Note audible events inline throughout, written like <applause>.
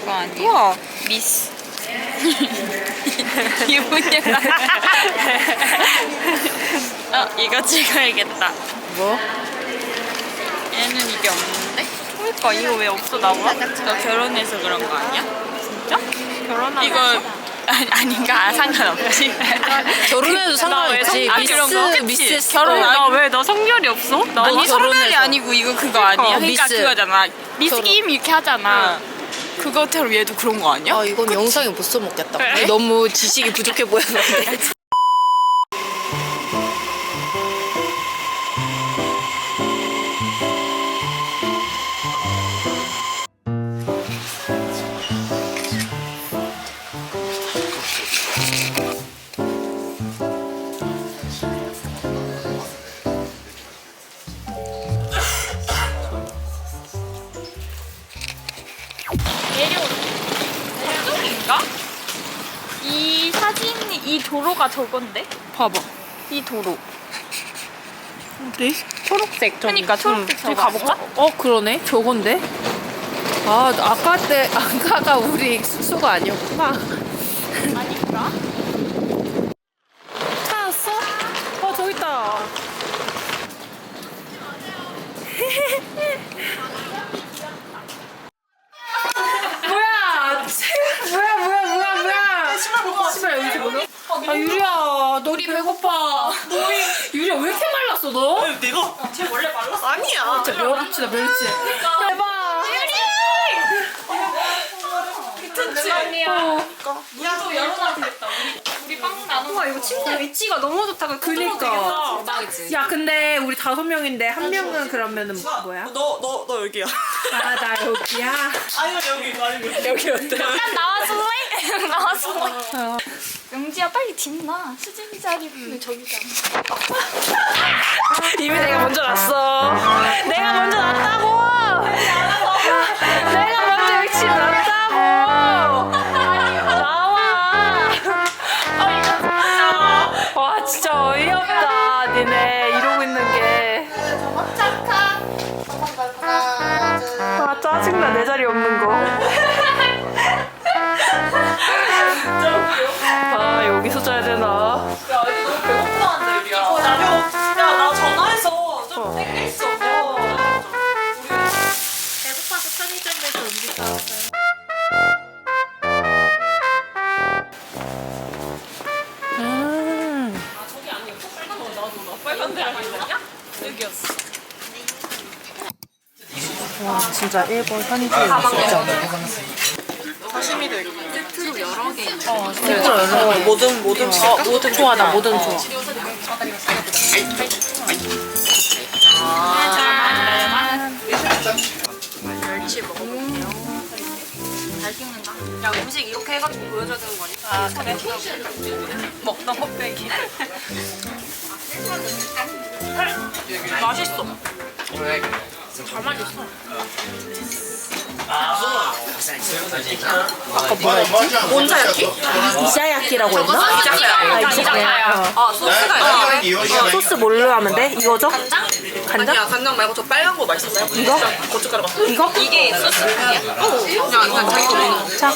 그거 아니야? 우와 미스 <laughs> 기분이 <laughs> 어 이거 찍어야겠다 뭐? 얘는 이게 없는데? 그러니까 이거 왜 없어 나와? 너 결혼해서 그런 거 아니야? 진짜? 결혼하고 이거 아니, 아닌가? 아, 상관없지 <laughs> 결혼해도 상관없지. 아, 미스, 그런 거? 미스 결혼 어. 나왜나 성별이 없어? 나 아니 결혼해서. 성별이 아니고 이거 그거 아니야? 어, 그러니까 미스. 그거잖아 미스 결혼. 게임 이렇게 하잖아 그것처럼 얘도 그런 거 아니야? 아 이건 영상에 못 써먹겠다. 그래? 너무 지식이 부족해 보였는 <laughs> 데. 저쪽인가? 이 사진이 이 도로가 저건데? 봐봐. 이 도로 어디? 초록색. 저기. 그러니까 초록색 응. 저기 가볼까? 어 그러네. 저건데. 아 아까 때 <laughs> 아까가 우리 숙소가 아니었구나. 아닌가? 찾았어? 어 저기 있다. 뭐야? 뭐야 뭐야 뭐야 뭐야? 신발 벗고 신발 여기 뭐야? 아 유리야, 너리 배고파. 유리야 왜 이렇게 말랐어 너? 내가 쟤 원래 말랐어? 아니야. 진짜 멸치다 멸치. 대박. 문도 열어놔도 되겠다 우리 우리 빵 나눠 와 이거 침대 위치가 너무 좋다 그니까. 야 근데 우리 다섯 명인데 한 명은 그러면은 뭐야? 너너 너 여기야. 아 나 여기야. 아니면 여기 아니면 여기 어때? 난 나와줄래? <laughs> 나와줄래? 영지야 빨리 뒷나 수진이 자리는 저기잖아 <laughs> 이미 내가 먼저 났어. 내가 먼저 났다고. 내가 먼저 일찍 났다고. 나와. 와 진짜 어이없다. 니네 이러고 있는 게. 아 짜증나 내 자리 없는 거. 자야 되나? 야 너무 배고파한다 유리야. 야나 전화해서 좀 땡겼어. 배고파서 편의점에서 음식 사왔어요. 음. 빨간? 여기였어. 와 진짜 일본 편의점에 진짜 사시미도 있고. 세트로 여러 어, 개. 모든 모든 어, 모든 좋아 나 모든 좋아 멸치 먹어볼게요 잘야 음식 이렇게 해가지고 보여줘야 되는 거 아니야? 아 그래? 먹던 곱빼기. 맛있어 잘 맛있어? 온사야키? 이자야끼라고 했나? 아 이자야 아 소스가 있어 소스 뭘로 하면 돼? 이거죠? 간장? 간장? 야 간장 말고 저 빨간 거 맛있었어요? 이거? 고춧가루 맛. 이거? 이게 소스야? 그냥 그냥 자기 거 먹는 거. 자,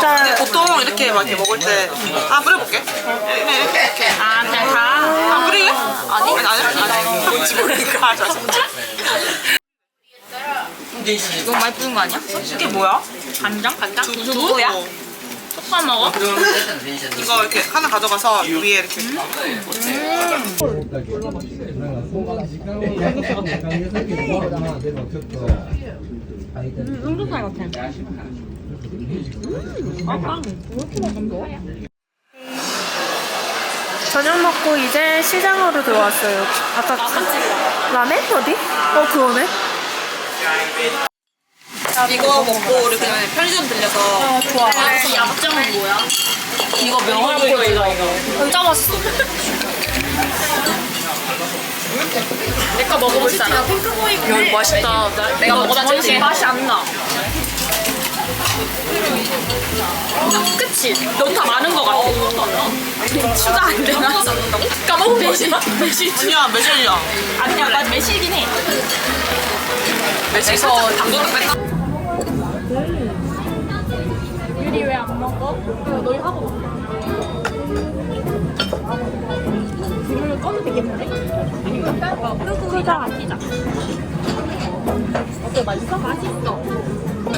자 보통 이렇게 막 이렇게 먹을 때, 아, 뿌려볼게. 네, 이렇게, 이렇게. 아 그냥 다 아, 뿌릴래? 아니, 아니, 아니, 아니. 뭔지 모르니까. 자, 뭔지? 너무 많이 뿌린 거 아니야? 이게 뭐야? 간장? 간장? 두부? 두부야? 어. 볶아 먹어? 이거 이렇게 하나 가져가서 위에 이렇게. 저녁 먹고 이제 시장으로 들어왔어요. 아까 라멘 어디? 어 그거네. 이거 먹고 우리 그냥 편의점 들려서. 어 좋아. 약점은 뭐야? 이거 명함 이거 이거 이거. 맛있어 내거 먹어볼 사람 야 맛있다. 나, 내가 먹어봤지 맛이 안 나 그치? 너무 다 많은 거 같아. 추가 안 되나? 까먹은 거지? <laughs> 매실. 아니야, 매실이야. 아니야 나 매실이긴 해. 매실 살짝 담궈 뺐나? 맛있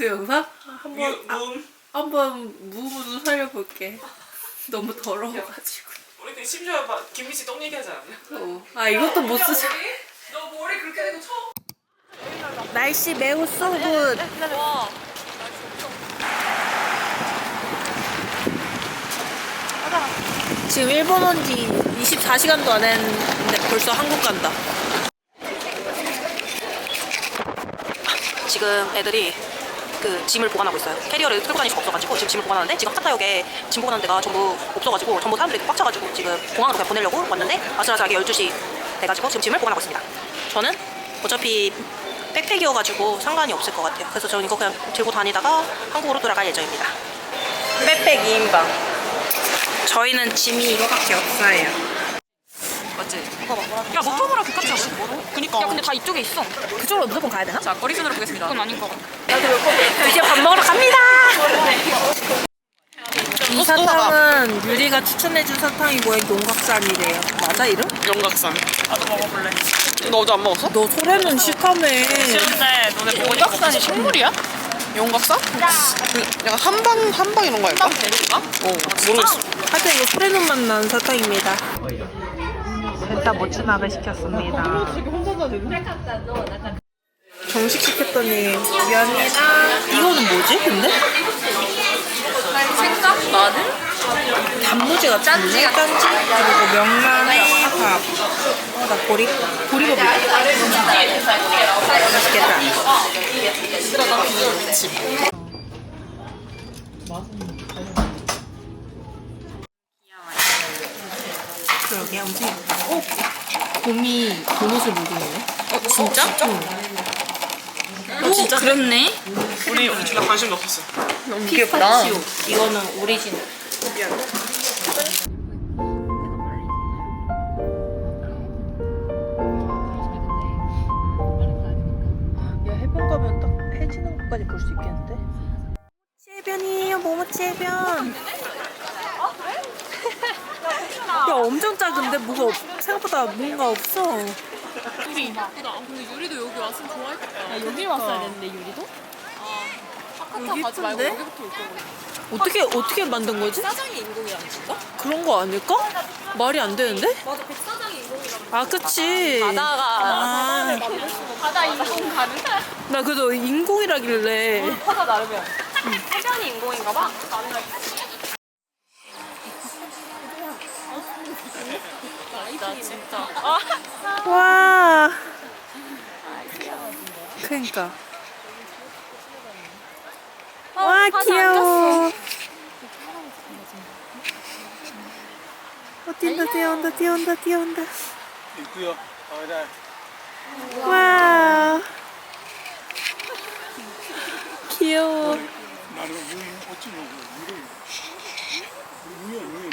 그 영상? 한번, 아, 문. 한번 무브로 살려볼게. 너무 더러워가지고. 우리 그 심지어 막 김미씨 똥 얘기하지 않았냐? 어. 아, 이것도 못 쓰자. 너 머리 그렇게 되고 처음. 날씨 매우 쏘굿. 지금 일본 온 지 24시간도 안 했는데 벌써 한국 간다. 지금 애들이 그 짐을 보관하고 있어요. 캐리어를 끌고 다닐 수가 없어가지고 지금 짐을 보관하는데 지금 하카타역에 짐 보관하는 데가 전부 없어가지고 전부 사람들이 꽉 차가지고 지금 공항으로 그냥 보내려고 왔는데 아슬아슬하게 12시 돼가지고 지금 짐을 보관하고 있습니다. 저는 어차피 백팩이어가지고 상관이 없을 것 같아요. 그래서 저는 이거 그냥 들고 다니다가 한국으로 돌아갈 예정입니다. 백팩 2인방. 저희는 짐이 이거밖에 없어요. 맞지? 야, 국값이 없어. 그니까. 야, 근데 다 이쪽에 있어. 그쪽으로 무조건 가야 되나? 자, 거리 순으로 보겠습니다. 그건 아닌 것 같아. 이제 밥 먹으러 갑니다. 이 사탕은 유리가 추천해준 사탕이 뭐야 용각산이래요. 맞아 이름? 영각산. 나도 먹어볼래. 너 어제 안 먹었어? 너 소래는 싫다며. 싫은데 너네 영각산이 식물이야? 영각산? 그 약간 한방 한방 이런 거 대륙인가? 어 모르겠어. 하여튼 이거 소래는 맛난 사탕입니다. 일단 모츠나베 시켰습니다. 정식 시켰더니 면이랑 이거는 뭐지 근데? 생각? 마늘? 단무지 같은데? 짠지? 그리고 명란에 밥. 어, 나 보리, 보리밥이 맛있겠다. 그러게, 엄청 예쁘다. 어? 곰이 도넛을 먹이네. 어 진짜? 어 진짜? 그렇네. 우리 둘다 관심 없었어. 너무 귀엽다. 이거는 오리지널. 야 해변 가면 딱 해지는 것까지 볼 수 있겠는데? 해변이에요 모모치 해변. 야 엄청 작은데 뭐가 없, 생각보다 뭔가 없어. 우리 나 근데 유리도 여기 왔으면 좋아했겠다. 야, 여기 왔어야 되는데 유리도? 아, 여기 가지 말고 이쁜데? 여기부터 올 거고. 어떻게 어떻게 만든 거지? 사장이 인공이라는 건가? 그런 거 아닐까? 말이 안 되는데? 맞아, 백사장이 인공이라는 아 그치. 바다가 아, 바다 인공 가는? 나 그래도 인공이라길래. 바다 나름이야. 해변이 인공인가 봐. 나 진짜. 와. 그니까. 와 귀여워. 어, 뛴다 뛰어온다 뛰어온다 뛰어온다. 있고요. 어, 네. 와. 귀여워. 나는 유인 어찌 먹어. 유리 유리 유리.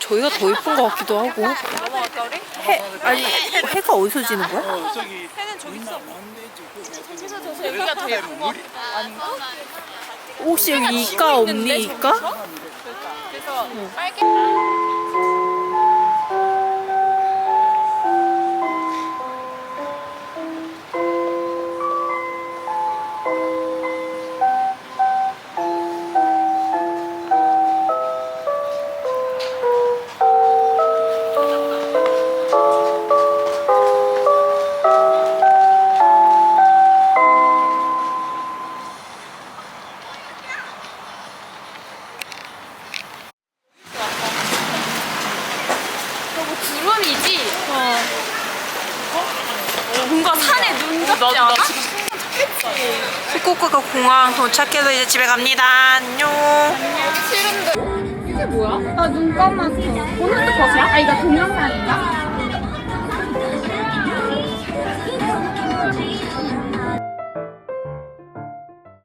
저희가 더 예쁜 것 같기도 하고. 해 아니 해가 어디서 지는 거야? 어 저기 해는 저기 있어. 안돼 여기가 더 예쁜 거 혹시 여기 이가 없니 이가? 그래서 빨개. 뭔가 산에 눈 잡지 않아? 후쿠오카 공항 도착해서 이제 집에 갑니다. 안녕. 이게 뭐야? 아눈 감았어. 오늘도 벗이야? 아 이거 동영상인가?